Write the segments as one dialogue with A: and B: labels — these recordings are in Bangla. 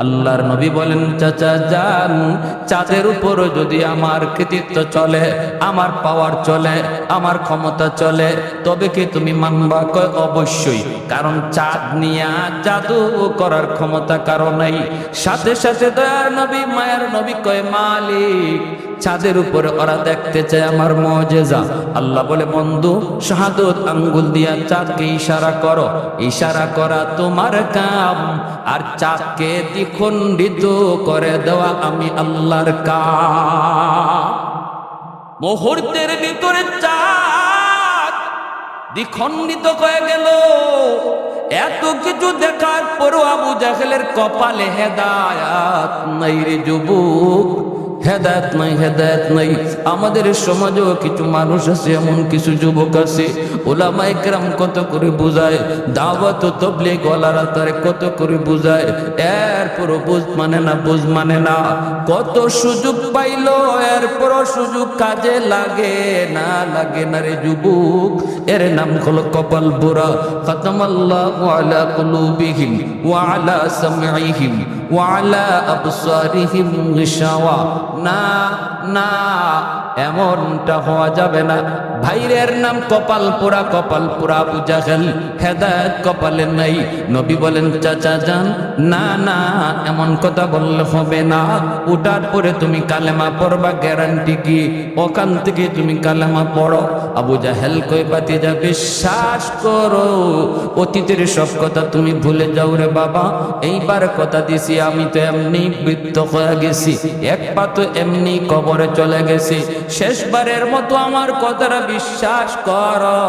A: আল্লাহর নবী বলেন, চাচা, যান। চাঁদের উপর যদি আমার কৃতিত্ব চলে, আমার পাওয়ার চলে, আমার ক্ষমতা চলে, তবে কি তুমি মানবা? কয়, অবশ্যই। কারণ চাঁদ নিয়া জাদু করার ক্ষমতা কারও নাই। সাথে সাথে দয়ার নবী, মায়ের নবী কয়, মালিক চাঁদের উপরে ওরা দেখতে চায় আমার মজেজা। আল্লাহ বলে, বন্ধু, শাহাদত আঙ্গুল দিয়া চাঁদকে ইশারা করো। ইশারা করা তোমার কাম। আর চাঁদকে দ্বিখণ্ডিত করে দেওয়া আমি আল্লাহর কাম। মুহূর্তের ভিতরে চাঁদ দ্বিখণ্ডিত হয়ে গেল। এত কিছু দেখার পরও আবু জাহেলের কপালে হেদায়াত নাই রে যুবক। হেদায়ত নাই হেদায়ত নাই। আমাদের সমাজেও কিছু মানুষ আছে, এমন কিছু যুবক আছে। ওলামা একরাম কত করে বুঝায়, দাওয়াত ও তবলিগ ওয়ালারা তারে কত করে বুঝায়। এরপরও বুঝ মানে না, বুঝ মানে না। কত সুযোগ পাইলো, এরপরও সুযোগ কাজে লাগে, না লাগে না রে যুবক। এর নাম হলো কপাল বুড়া। খতম আল্লাহ আলা কুলুবিহিম ওয়া আলা সামঈহিম আবসারিহিম গিশাওয়া না না এমনটা হওয়া যাবে না। ভাইরের নাম কপাল পোড়া কপাল পোড়া আবু জাহেল হেদায়ত কপালে নাই। নবী বলেন, চাচা যান। না না, এমন কথা বললে হবে না। উঠার পরে তুমি কালেমা পড়বা, গ্যারান্টি কি? ওখান থেকে তুমি কালেমা পড়ো। আবু জাহেল কই বাতি যা বিশ্বাস করো, অতীতের সব কথা তুমি ভুলে যাও রে বাবা। এইবার কথা দিছি, আমি তো এমনি বৃত্ত হয়ে গেছি। এক পা তো এমনি কবরে চলে গেছি। শেষবারের মতো আমার কথাটা বিশ্বাস করো।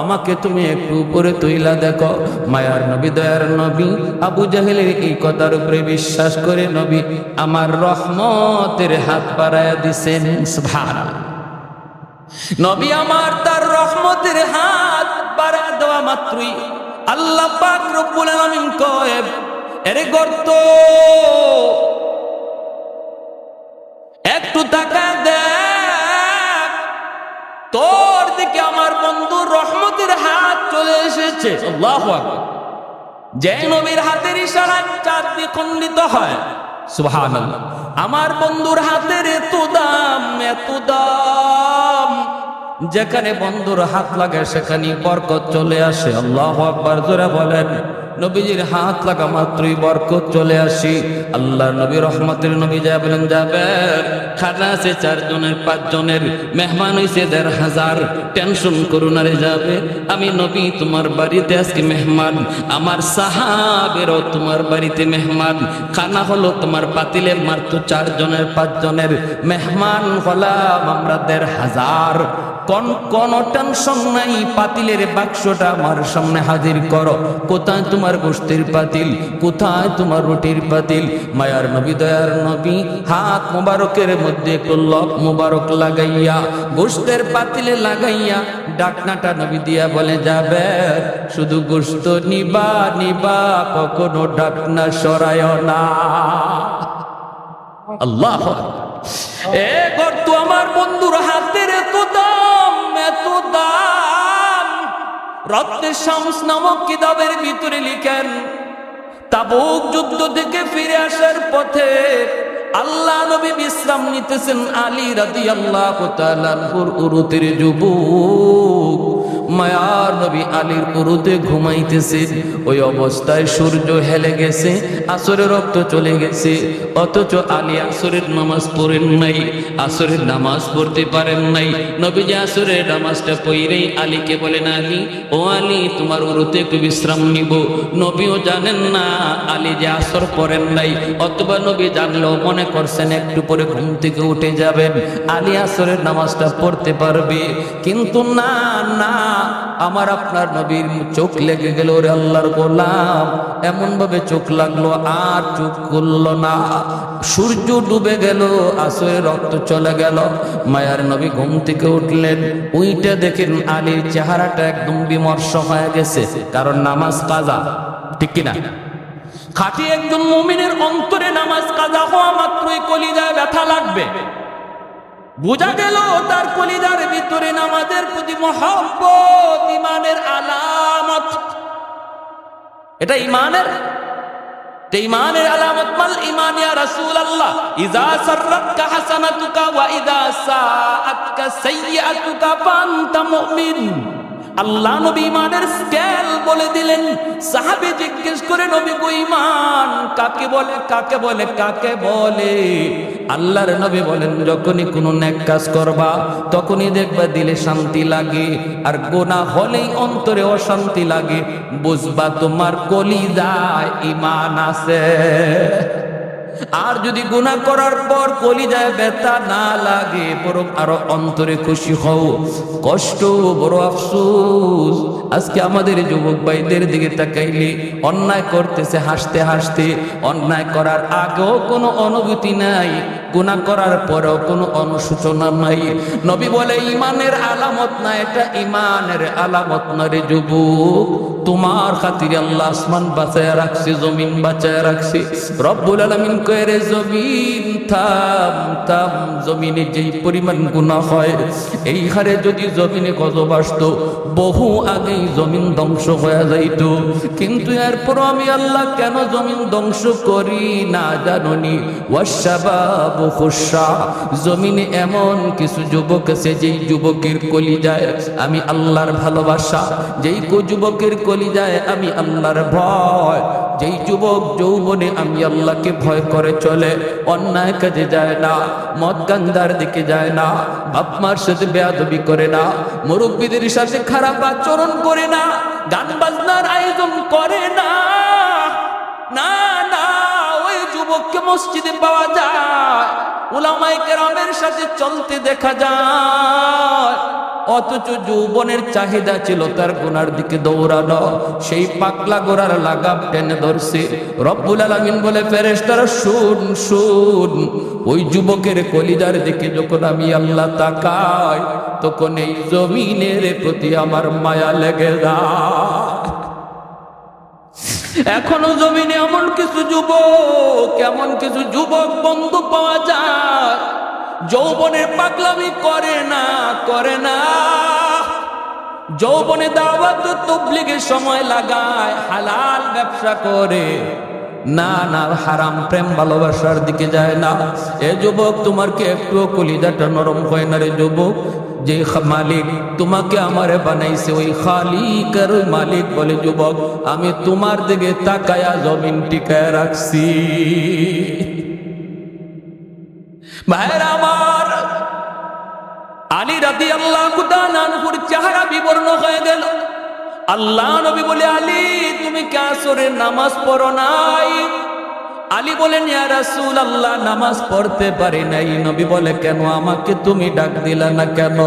A: আমাকে তুমি একটু উপরে তুইলা দেখো। মায়ার নবী, দয়ার নবী, আবু জাহেলের এই কথার উপরে বিশ্বাস করে নবী আমার রহমতের হাত বাড়াইয়া দিছেন। সুবহানাল্লাহ। নবী আমার তার রহমতের হাত বাড়া দেওয়া মাত্রই আল্লাহ পাক রব্বুল আলামিন কয়, এরে গর্ত একটু টাকা দেখ। তোর দিকে আমার বন্ধু রহমতের হাত চলে এসেছে। আল্লাহু যে নবীর হাতের ইশারায় চাঁদ দ্বিখণ্ডিত হয়। সুবহানাল্লাহ। আমার বন্ধুর হাতের এত দাম এত দাম। যেখানে বন্ধুর হাত লাগে, সেখানে বরকত চলে আসে। আল্লাহ আকবার, জোরে বলেন। নবীজির হাত লাগা মাত্রই বরকত চলে আসি। আল্লাহ নবী রহমতের নবী যা বলেন যাবে খানা আছে, চারজনের, পাঁচজনের। মেহমান হয়েছে দেড় হাজার। টেনশন করুন আরে যাবে। আমি নবী, তোমার বাড়িতে আজকে মেহমান। আমার সাহাবেরও তোমার বাড়িতে মেহমান। খানা হলো তোমার পাতিলে মারতো চারজনের, পাঁচজনের। মেহমান হলাম আমরা দেড় হাজার। কোন কোন টেনশন নাই, পাতিলের বাক্সটা আমার সামনে হাজির করো। কোথায় তোমার গোষ্ঠীর পাতিল? কোথায় তোমার রুটির পাতিল? মায়ার নবী, দয়ার নবী, হাত মোবারকের মধ্যে লক মোবারক লাগাইয়া, গোষ্ঠের পাতিলে লাগাইয়া, ডাকনাটা নবী দিয়া বলে, যাবে। শুধু গোস্ত নিবা নিবা, কখনো ডাকনা সরায় না। আল্লাহ এ গর্ত আমার বন্ধুর হাতের এত দাম রক্তে শামস নামক কিতাবের ভিতরে লিখেন, তাবুক যুদ্ধ থেকে ফিরে আসার পথে আল্লাহ নবী বিশ্রাম নিতেছেন আলী রাদি আল্লাহ উরুতের যুবক। মায়ার নবী আলীর উরুতে ঘুমাইতেছে। ওই অবস্থায় সূর্য হেলে গেছে, আসরের রক্ত চলে গেছে। অথচ আলী আসরের নামাজ পড়েন নাই, আসরের নামাজ পড়তে পারেন নাই। নবী নবীজি আসরের নামাজটা পড়েই আলীকে বলেন, আলী, ও আলী, তোমার উরুতে একটু বিশ্রাম নিব। নবীও জানেন না আলী যে আসর পড়েন নাই, অথবা নবী জানলেও মনে করছেন একটু পরে ঘুম থেকে উঠে যাবেন। আলী আসরের নামাজটা পড়তে পারবে। কিন্তু না না আমার আপনার নবীর চোখ লেগে গেল রে আল্লাহর গোলাম। এমন ভাবে চোখ লাগল, আর চোখ খুললো না। সূর্য ডুবে গেল আসরে রক্ত চলে গেল। মায়ার নবী ঘুম থেকে উঠলেন। উইটা দেখেন আলীর চেহারাটা একদম বিমর্ষ হয়ে গেছে, কারণ নামাজ কাজা, ঠিক কিনা? খাঁটি একজন মুমিনের অন্তরে নামাজ কাজা হওয়া মাত্রই কলিজায় ব্যথা লাগবে। বোঝা গেল তার কলিজার ভিতরে নামাজের প্রতি মহব্বত, ইমানের আলামত। এটা ইমানের? ইমানের আলামত মাল ইমান, ইয়া রাসূলুল্লাহ। ইযা সাররাতকা হাসানাতুকা ওয়া ইযা সাআতকা সাইয়্যাতুকা ফাআনতা মুমিন। আল্লাহ নবী ইমানের স্কেল বলে দিলেন। সাহাবী জিজ্ঞেস করে, নবী গো ইমান কাকে বলে কাকে বলে কাকে বলে? আল্লাহর নবী বলেন, যখনই কোনো নেক কাজ করবা, তখনই দেখবা দিলে শান্তি লাগে, আর গোনা হলেই অন্তরে অশান্তি লাগে। বুঝবা তোমার কলিজায় ইমান আছে। আর যদি গুনাহ করার পর কলিজায় ব্যথা না লাগে, বরং আরও অন্তরে খুশি হও। কষ্ট, বড় আফসোস। আজকে আমাদের যুবক ভাইদের দিকে তাকাইলে অন্যায় করতেছে, হাসতে হাসতে। অন্যায় করার আগেও কোনো অনুভূতি নাই গুনাহ করার পরেও কোনো অনুশোচনা নাই। নবী বলে, ইমানের আলামত না, এটা ইমানের আলামত না রে যুবক। তোমার খাতিরে আল্লাহ আসমান বাঁচায় রাখছে জমিন বাঁচায় রাখছে। রব্বুল আলমিন কয়ে রে জমিন থাম থাম, জমিনে যেই পরিমাণ গুনাহ হয়, এই হারে যদি জমিনে গজব আসতো, বহু আগেই জমিন ধ্বংস হয়ে যাইত। কিন্তু এরপর আমি আল্লাহ কেন জমিন ধ্বংস করি না জাননি? জমিনে এমন কিছু যুবক আছে, যেই যুবকের কলি যায় আমি আল্লাহর ভালোবাসা। যেই যুবকের কলি যায় আমি আল্লাহর ভয়। যেই যুবক যৌবনে আমি আল্লাহকে ভয় করে চলে, অন্যায় কাজে যায় না, মদ গান্ধার দিকে যায় না, বাপ মার সাথে বেয়াদবি করে না, মুরব্বীদের সাথে খারাপ আচরণ করে না, গান বাজনার আয়োজন করে না। না না, ওই যুবককে মসজিদে পাওয়া যায় উলামাই কেরামের সাথে চলতে দেখা যায়। অথচ যৌবনের চাহিদা ছিল তার গোনার দিকে দৌড়ানো। সেই পাকলা গোড়ার লাগাম টেনে ধরছে। রব্বুল আলামিন বলে, ফেরেশতারা, শুন শুন। ওই যুবকের কলিজার দিকে যখন আমি আল্লাহ তাকাই, তখন এই জমিনের প্রতি আমার মায়া লেগে যায়। এখনও জমিনে এমন কিছু যুবক, এমন কিছু যুবক বন্ধু পাওয়া যায়। যৌবনের পাগলামি করে না করে না। যৌবনে দাওয়াত তবলিগের সময় লাগায়, হালাল ব্যবসা করে। না না, হারাম প্রেম ভালোবাসার দিকে যায় না। এ যুবক, তোমার কি একটু কলিজাটা নরম হয় না রে যুবক? যে মালিক তোমাকে আমারে বানাইছে, ওই খালিকের ওই মালিক বলে, যুবক, আমি তোমার দিকে তাকায়া জমিন টিকায় রাখছি। ভাইরা আমার আলী রাতি আল্লাহ কুদানানপুর চেহারা বিবর্ণ হয়ে গেল। আল্লাহ নবী বলে, আলী, তুমি কাসরের নামাজ পড়ো নাই। আলী বলেন, ইয়া আল্লাহ নামাজ পড়তে পারি নাই। নবী বলে, কেন? আমাকে তুমি ডাক দিলা না কেন?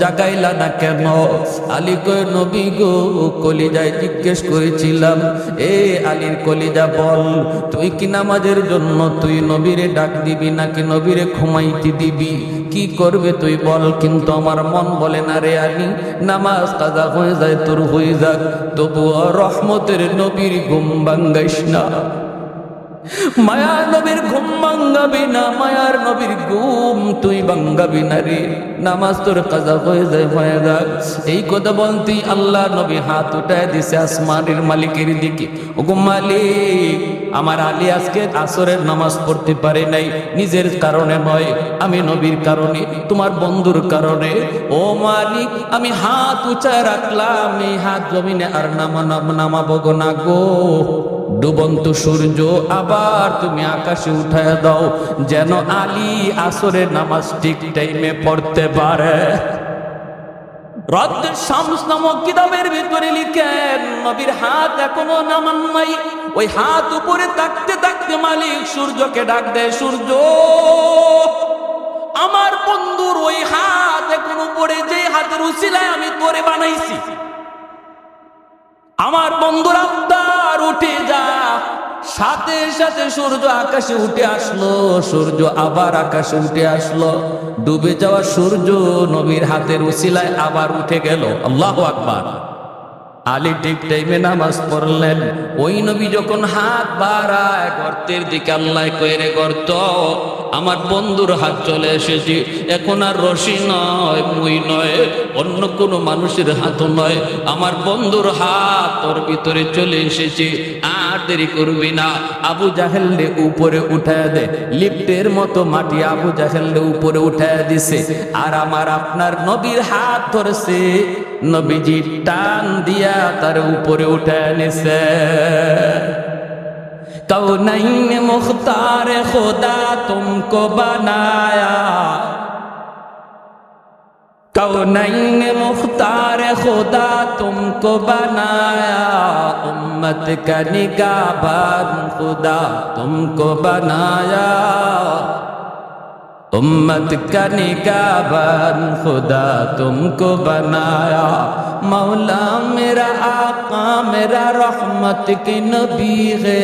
A: জাগাইলা না কেন? আলী কয়, নবী গো, কলিজায় জিজ্ঞেস করেছিলাম, এ আলীর কলিজা বল, তুই কি নামাজের জন্য তুই নবীরে ডাক দিবি নাকি নবীরে ঘুমাইতে দিবি? কি করবে তুই বল? কিন্তু আমার মন বলে, না রে আলী, নামাজ কাজা হয়ে যায়, তোর হয়ে যাক। তবুও রহমতের নবীর ঘুম ভাঙ্গাইস না। মায়ার নবীর ঘুম ভাঙ্গাবি না, মায়ার নবীর ঘুম তুই ভাঙ্গাবি না নামাজ তোর কাজা হয়ে যায়, হয়ে যাক। এই কথা বলতেই আল্লাহ নবী হাত উঠায় দিছে আসমানের মালিকের দিকে। মালিক, আমার আলী আজকে আসরের নামাজ পড়তে পারে নাই। নিজের কারণে নয়, আমি নবীর কারণে, তোমার বন্ধুর কারণে। ও মালিক, আমি হাত উঁচায় রাখলাম, এই হাত জমিনে আর নামা নাম- নামাবো না গো। ডুবন্ত সূর্য, আবার তুমি আকাশে উঠায় দাও। যেন আলী আসরের নামাজ ঠিক টাইমে পড়তে পারে। রদ্দের শামস নামক কিতাবের ভিতরে লিখেন, নবীর হাত এখনও নামান নাই ওই হাত উপরে থাকতে থাকতে মালিক সূর্যকে ডাক দেয়, সূর্য, আমার বন্ধুর ওই হাত এখন উপরে যে হাতের উসিলায় আমি তোরে বানাইছি। আমার বন্ধুর আবদার উঠে যা। সাথে সাথে সূর্য আকাশে উঠে আসলো, সূর্য আবার আকাশে উঠে আসলো। ডুবে যাওয়া সূর্য নবীর হাতের উসিলায় আবার উঠে গেল। আল্লাহ আকবার। আলী ঠিক টাইমে নামাজ পড়লেন। ওই নবী যখন হাত বাড়ায়, গর্তের দিকে আল্লাহ কয়ে গর্ত, আমার বন্ধুর হাত চলে এসেছি। এখন আর রশি নয়, মুই নয়, অন্য কোনো মানুষের হাতও নয়। আমার বন্ধুর হাত ওর ভিতরে চলে এসেছে। আর দেরি করবি না আবু জাহেললে উপরে উঠায় দে লিফটের মতো মাটি আবু জাহেললে উপরে উঠায় দিছে আর আমার আপনার নবীর হাত ধরেছে নবীজি টান দিয়া তার উপরে উঠায় নিছে कौनैन मुख्तार खुदा तुमको बनाया कौनैन मुख्तार खुदा तुमको बनाया उम्मत का निगाहबान खुदा तुमको बनाया उम्मत का निगाहबान खुदा तुमको बनाया मौला मेरा आका मेरा रहमत के नबी है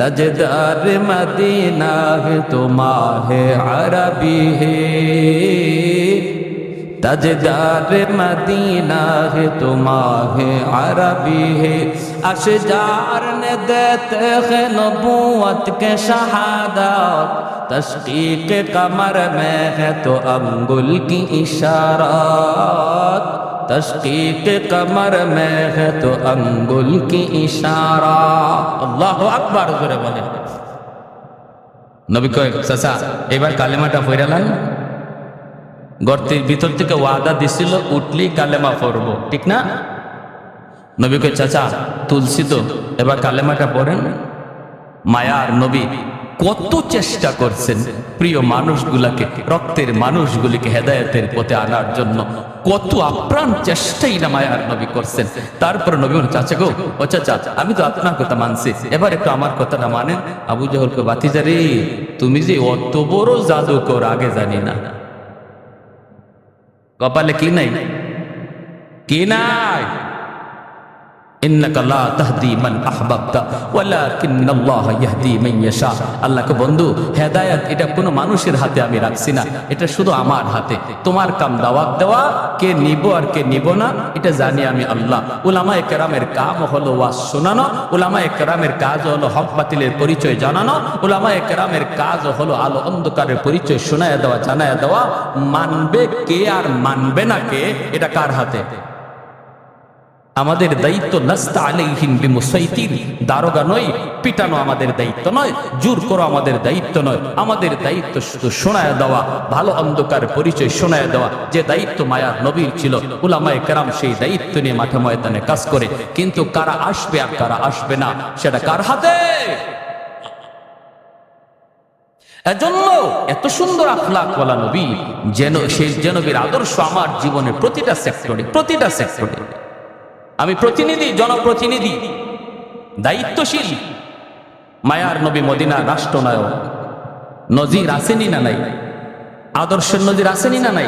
A: तजदार मदीना है तुमाह अरबी है तजदार मदीना है तुमाह अरबी है अशजार ने देते हैं नबूवत के शहादत तशकीक कमर में है तो अंगुल की इशारात तशकीक कमर में है तो अंगुल की इशारा अल्लाह আকবার জোরে বলে নবী কয় চাচা এবার কালেমাটা ফইরালান গর্তের ভিতর থেকে ওয়াদা দিছিল উঠলেই কালেমা পড়ব। ঠিক না? নবী কয়, চাচা, তুলসী তো, এবার কালেমাটা পড়েন মায়ার নবী কত চেষ্টা করছেন প্রিয় মানুষগুলাকে, রক্তের মানুষগুলিকে হেদায়তের পথে আনার জন্য। কত আপ্রাণ চেষ্টাই না মায়ার নবী করছেন। তারপর নবী চাচা গো, ও চাচা, আমি তো আপনার কথা মানছি। এবার একটু আমার কথাটা মানেন। আবু জাহলকে বাতিজা রে, তুমি যে অত বড় জাদুকর, আগে জানি না। কপালে কি নাই? কি নাই? ইন্নাকা লা তাহদি মান আহবাবতা বন্ধু, হেদায়েত এটা কোনো মানুষের হাতে আমি রাখছি না, এটা শুধু আমার হাতে। তোমার কাম কে নিব আর কে নিব না, এটা জানি আমি আল্লাহ। উলামায়ে কেরামের কাম হলো শোনানো, উলামায়ে কেরামের কাজ পরিচয় জানানো, উলামায়ে কেরামের কাজ হলো আলো অন্ধকারের পরিচয় শোনায় দেওয়া, জানায় দেওয়া। মানবে কে আর মানবে না কে, এটা কার হাতে? আমাদের দায়িত্ব লাস্তা আলাইহিম বিমুসাইতির দারোগা নয়, পিটানো আমাদের দায়িত্ব নয়, জোর করো আমাদের দায়িত্ব নয়। আমাদের দায়িত্ব শুধু শোনায় দেওয়া, ভালো অন্ধকার পরিচয় শোনায় দেওয়া। যে দায়িত্ব মায়ার নবীর ছিল, উলামায়ে কেরাম সেই দায়িত্ব নিয়ে মাঠে ময়দানে কাজ করে। কিন্তু কারা আসবে আর কারা আসবে না, সেটা কার হাতে? এজন্য এত সুন্দর আখলাক বলা নবী, যেন সেই যে নবীর আদর্শ আমার জীবনের প্রতিটা সেক্টরে প্রতিটা সেক্টরে আমি প্রতিনিধি, জনপ্রতিনিধি, দায়িত্বশীল। মায়ার নবী মদিনা রাষ্ট্রনায়ক। নজির আসেনি না নাই? আদর্শের নজির আসেনি না নাই?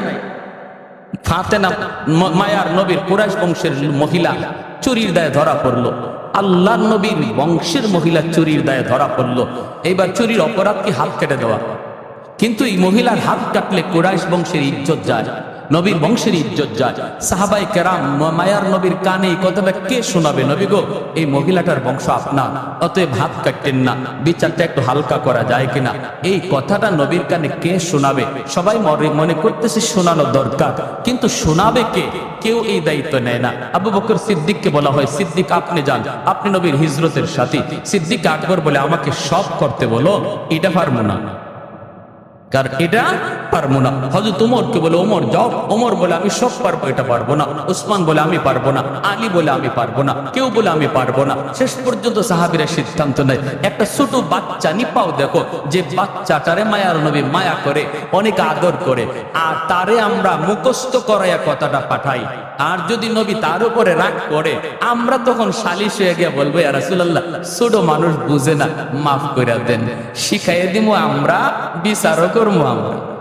A: ফাতেনা মায়ার নবীর কুরাইশ বংশের মহিলা চুরির দায়ে ধরা পড়ল। আল্লাহ নবীর বংশের মহিলা চুরির দায়ে ধরা পড়ল। এইবার চুরির অপরাধ কি হাত কেটে দেওয়া? কিন্তু এই মহিলার হাত কাটলে কুরাইশ বংশের ইজ্জত যায়। নবীর বংশের ইজ্জত যায়। সাহাবাই কেরাম মায়ার নবীর কানে কথাটা কে শোনাবে নবী গো? এই মহিলাটার বংশ আপনার। অতএব হাত কাটতেন না, বিচারটা একটু হালকা করা যায় কিনা? এই কথাটা নবীর কানে কে শোনাবে? সবাই মনে করতেছে শোনানো দরকার। কিন্তু শোনাবে কে? কেউ এই দায়িত্ব নেয় না। আবু বকর সিদ্দিককে বলা হয়, সিদ্দিক, আপনি যান। আপনি নবীর হিজরতের সাথী। সিদ্দিক আকবর বলে আমাকে সব করতে বলো। এটা পারব না। কারণ এটা পারব না। হজরত উমরকে বলে ওমর যাও। ওমর বলে, আমি সব পারব, এটা পারব না। উসমান বলে, আমি পারব না। আলী বলে, আমি পারব না। কেউ বলে, আমি পারব না। শেষ পর্যন্ত সাহাবিরা সিদ্ধান্ত নেয়। একটা ছোট বাচ্চা, নিপাও দেখো, যে বাচ্চাটারে মায়ার নবী মায়া করে, অনেক আদর করে, আর তারে আমরা মুখস্থ করাইয়া কথাটা পাঠাই। আর যদি নবী তার উপরে রাগ করে, আমরা তখন সালিশ হয়ে গিয়ে বলব রাসূলুল্লাহ, ছোট মানুষ বুঝে না, মাফ করে দেন। শিখাইয়ে দিমু, আমরা বিচারও করব আমরা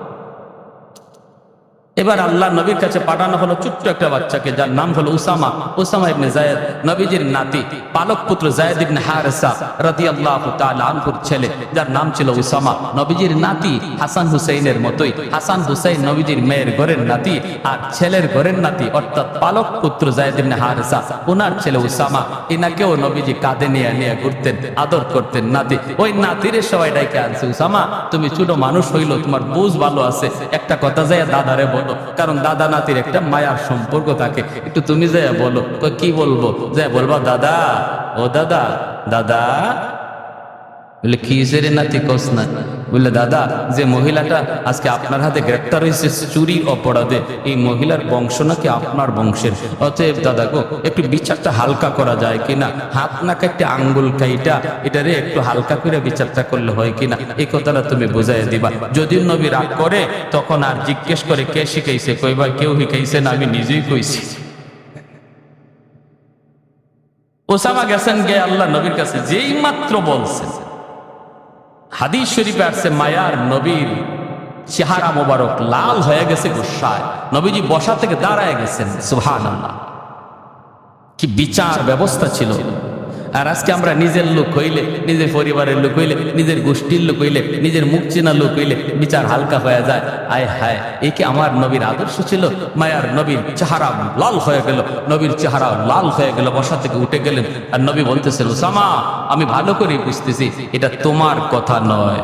A: এবার আল্লাহ নবীর কাছে পাঠানো হলো ছোট্ট একটা বাচ্চাকে, যার নাম হলো উসামা উসামা ইবনে জায়েদ নবীজির নাতি, পালক পুত্র জায়েদ ইবনে হারেসা রাদিয়াল্লাহু তাআলা আনহুর ছেলে, যার নাম ছিল উসামা। নবীজির নাতি হাসান হুসাইনের মতোই, হাসান হুসাইন নবীজির মেয়ের ঘরের নাতি আর ছেলের ঘরের নাতি, অর্থাৎ পালক পুত্র জায়েদ ইবনে হারেসা ওনার ছেলে উসামা। এনাকেও নবীজি কাঁধে নিয়ে নিয়ে ঘুরতেন, আদর করতেন নাতি। ওই নাতিরে সবাই ডাইকে আনছে, উসামা, তুমি ছোট মানুষ হইল, তোমার বুঝ ভালো আছে। একটা কথা যায় দাদারে বলো কারণ দাদা নাতির একটা মায়ার সম্পর্ক থাকে। একটু তুমি যাই বলো। কি বলব? যাই বলবা, দাদা, ও দাদা দাদা। বলে, কি নাতি, কস না? বললে, দাদা, যে মহিলাটা আজকে আপনার হাতে গ্রেপ্তার হয়েছে চুরি অপরাধে এই মহিলার বংশ নাকি আপনার বংশের? অতএব, দাদা গো, একটু বিচারটা হালকা করা যায় কিনা? হাত, নাকে একটা আঙ্গুল কাইটা, এটারে একটু হালকা করে বিচারটা করলে হয় কিনা? এই কথাটা তুমি বুঝাই দিবা। যদি নবী রাগ করে, তখন আর জিজ্ঞেস করে, কে শিখাইছে? কইবা কেউ শিখাইছে না, আমি নিজেই কইছি। ওসামা গেছেন গে আল্লাহ নবীর কাছে যেই মাত্র বলছেন। হাদিস শরীফে আসছে, মায়ার নবীর চেহারা মোবারক লাল হয়ে গেছে গুসায়। নবীজি বসা থেকে দাঁড়ায় গেছেন সুহান কি বিচার ব্যবস্থা ছিল। আর আজকে আমরা নিজের লোক হইলে, নিজের পরিবারের লোক হইলে, নিজের গোষ্ঠীর লোক হইলে, নিজের মুখ চেনা লোক হইলে বিচার হালকা হয়ে যায়। আয় হায় এই কি আমার নবীর আদর্শ ছিল? মায়ার নবীর চেহারা লাল হয়ে গেল, নবীর চেহারা লাল হয়ে গেল, বসা থেকে উঠে গেলেন। আর নবী বলতেছিল সামা আমি ভালো করে বুঝতেছি, এটা তোমার কথা নয়।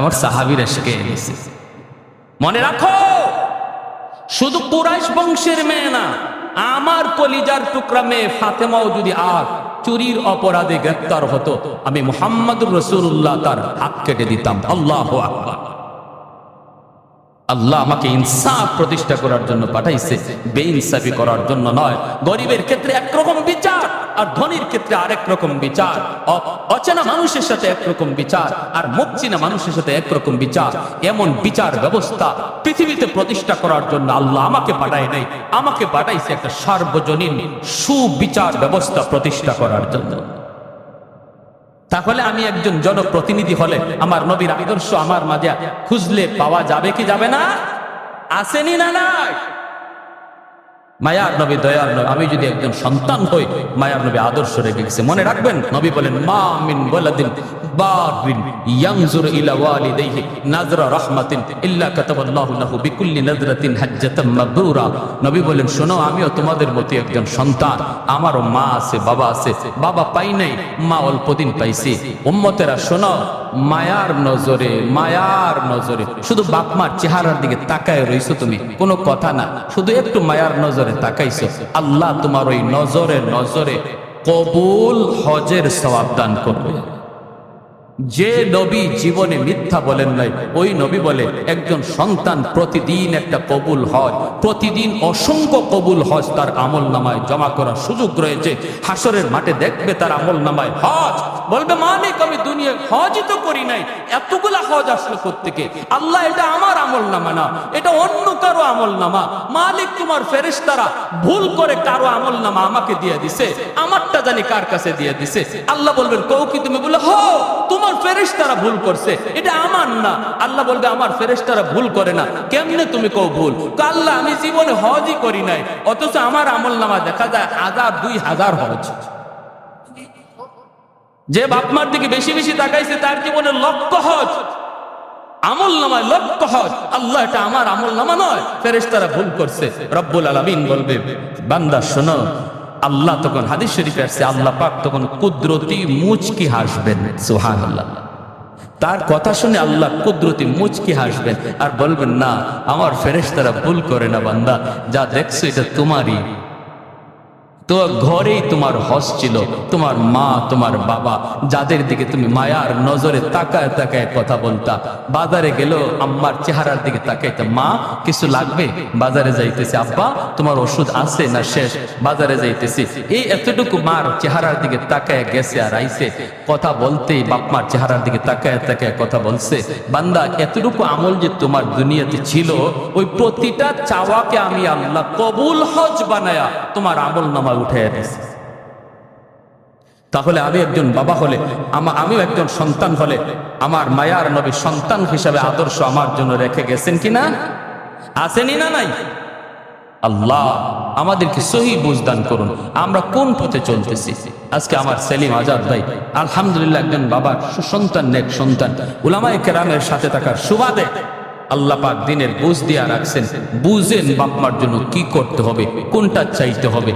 A: আমার সাহাবির এসে মনে রাখো, শুধু কুরাইশ বংশের মেয়ে না আমার কলিজার টুকরা মেয়ে ফাতেমাও যদি আর চুরির অপরাধে গ্রেপ্তার হতো, আমি মোহাম্মদ রসুল্লাহ তার হাত কেটে দিতাম। আল্লাহ আকবার। আল্লাহ আমাকে ইনসাফ প্রতিষ্ঠা করার জন্য পাঠাইছে। বেইনসাফি করার জন্য নয়। গরিবের ক্ষেত্রে একরকম বিচার আর ধনীর ক্ষেত্রে আরেক রকম বিচার। অচেনা মানুষের সাথে একরকম বিচার আর মুখ চিনা মানুষের সাথে একরকম বিচার। এমন বিচার ব্যবস্থা পৃথিবীতে প্রতিষ্ঠা করার জন্য আল্লাহ আমাকে পাঠায় নাই। আমাকে পাঠাইছে একটা সার্বজনীন সুবিচার ব্যবস্থা প্রতিষ্ঠা করার জন্য। তাহলে আমি একজন জনপ্রতিনিধি হলে আমার নবীর আদর্শ আমার মাঝে খুঁজলে পাওয়া যাবে কি যাবে না? আসেনি না নাই? মায়ার নবী, দয়ার নবী, আমি যদি একজন সন্তান হই, মায়ার নবী আদর্শ রেখে গেছে। মনে রাখবেন, নবী বলেন, মা মিন ওয়ালাদিন বারিন ইয়ানজুর ইলা ওয়ালিদাইহি নাজরা শোনো, আমিও তোমাদের মতো একজন সন্তান। আমারও মা আছে, বাবা আছে। বাবা পাই নাই, মা অল্পদিন পাইছি। উম্মতেরা, শোনো, মায়ার নজরে মায়ার নজরে, শুধু বাপ মার চেহারার দিকে তাকায় রইছো তুমি। কোনো কথা না, শুধু একটু মায়ার নজরে তাকাইছো। আল্লাহ তোমার ওই নজরে নজরে কবুল হজের সওয়াব দান করবে। যে নবী জীবনে মিথ্যা বলেন নাই, ওই নবী বলে, একজন সন্তান প্রতিদিন একটা কবুল হজ প্রতিদিন অসংখ্য কবুল হজ তার আমল নামায় জমা করার সুযোগ রয়েছে। হাসরের মাঠে দেখবে তার আমল নামায় হজ। বলবে, মালিক, আমি দুনিয়ায় হজই তো করি নাই। এতগুলা হজ আসলো থেকে আল্লাহ, এটা আমার আমল নামা না। এটা অন্য কারও আমল নামা মালিক তোমার ফেরেশতারা ভুল করে কারও আমল নামা আমাকে দিয়ে দিছে, আমারটা জানি কার কাছে দিয়ে দিছে। আল্লাহ বলবেন কৌ কি তুমি? বলে, হো, তোমার ফেরেশতারা ভুল করছে। এটা আমার না। আল্লাহ বলবে, আমার ফেরেশতারা ভুল করে না। কেমনে তুমি কও ভুল? আল্লাহ, আমি জীবনে হজই করি নাই, অথচ আমার আমল নামা দেখা যায় হাজার, দুই হাজার হজ। যে বাপমার দিকে বেশি বেশি তাকাইছে, তার জীবনে লক্ষ হজ। আমল নামায় লক্ষ হজ আল্লাহ এটা আমার আমল নামা নয়, ফেরেশতারা ভুল করছে। রব্বুল আলামিন বলবে, বান্দা শোনো, আল্লাহ তখন হাদিস শরীফে আসছে, আল্লাহ পাক তখন কুদরতি মুচকি হাসবেন সোহান সুবহানাল্লাহ। তার কথা শুনে আল্লাহ কুদরতি মুচকি হাসবেন, আর বলবেন, না, আমার ফেরেশতারা ভুল করে না বান্দা, যা দেখছ এটা তোমারই। তো ঘরেই তোমার হস ছিল, তোমার মা, তোমার বাবা, যাদের দিকে তুমি মায়ার নজরে তাকায় তাকায় কথা বলতা। বাজারে গেল আম্মার চেহারার দিকে তাকাইতে, মা, কিছু লাগবে? বাজারে যাইতেছে। আব্বা, তোমার ওষুধ আছে না শেষ? বাজারে যাইতেছি। এই এতটুকু মার চেহারার দিকে তাকায় গেছে আর আইছে। কথা বলতেই বাপমার চেহারার দিকে তাকায় তাকায় কথা বলছে। বান্দা, এতটুকু আমল যে তোমার দুনিয়াতে ছিল, ওই প্রতিটা চাওয়াকে আমি আল্লাহ কবুল হজ বানায়া তোমার আমল নামায় উঠে দিছি তাহলে আমি একজন বাবা হলে, আমা, আমিও একজন সন্তান হলে, আমার মায়ার নবী সন্তান হিসাবে আদর্শ আমার জন্য রেখে গেছেন কিনা? আসেনি না নাই? আল্লাহ, আমাদেরকে সহি বুঝদান করুন। আমরা কোন পথে চলতেছি? আজকে আমার সেলিম আজাদ ভাই, আলহামদুলিল্লাহ একজন বাবার সুসন্তান, নেক সন্তান। উলামায়ে কেরামের সাথে থাকার সুবাদে আল্লাহ পাক দিনের বুঝ দিয়া রাখছেন, বুঝেন বাপমার জন্য কি করতে হবে, কোনটা চাইতে হবে।